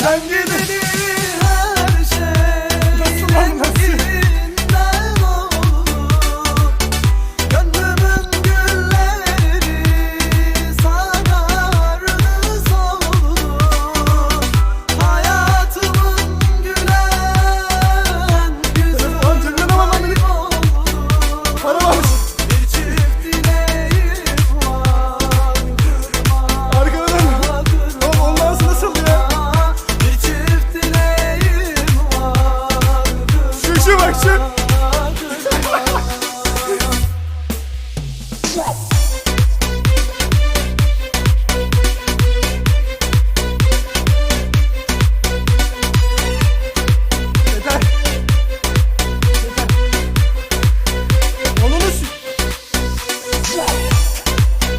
Sen gidelim. Çık.